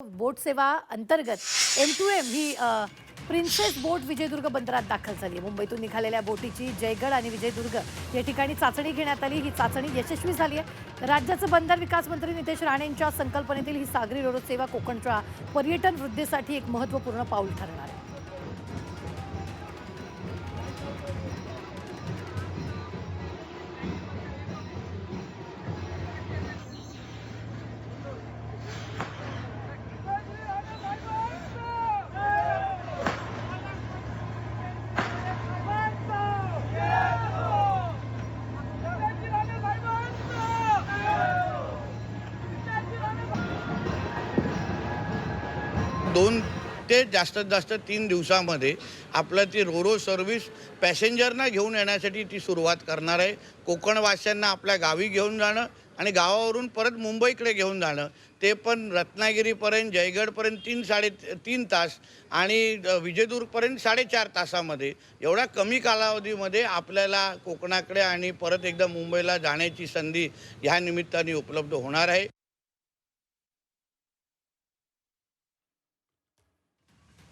बोट सेवा अंतर्गत M two M ही प्रिन्सेस बोट विजयदुर्ग बंदरात दाखल झाली आहे. मुंबईतून निघालेल्या बोटीची जयगड आणि विजयदुर्ग या ठिकाणी चाचणी घेण्यात आली. ही चाचणी यशस्वी झाली आहे. राज्याचे बंदर विकास मंत्री नितेश राणेंच्या संकल्पनेतील ही सागरी रोड सेवा कोकणच्या पर्यटन वृद्धीसाठी एक महत्त्वपूर्ण पाऊल ठरणार आहे. दोन ते जास्तीत जास्त तीन दिवसामध्ये आपलं ती रोरो सर्व्हिस पॅसेंजरना घेऊन येण्यासाठी ती सुरुवात करणार आहे. कोकणवासियांना आपल्या गावी घेऊन जाणं आणि गावावरून परत मुंबईकडे घेऊन जाणं ते पण रत्नागिरीपर्यंत जयगडपर्यंत तीन साडे तीन तास आणि विजयदूरपर्यंत साडेचार तासामध्ये. एवढ्या कमी कालावधीमध्ये आपल्याला कोकणाकडे आणि परत एकदा मुंबईला जाण्याची संधी ह्या निमित्ताने उपलब्ध होणार आहे.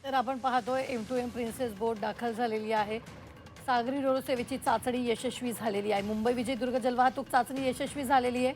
तर आपण पाहतोय M two M princess boat दाखल झालेली आहे. सागरी रोड सेवेची चाचणी यशस्वी झालेली आहे. मुंबई विजयदुर्ग जलवाहतूक चाचणी यशस्वी झालेली आहे.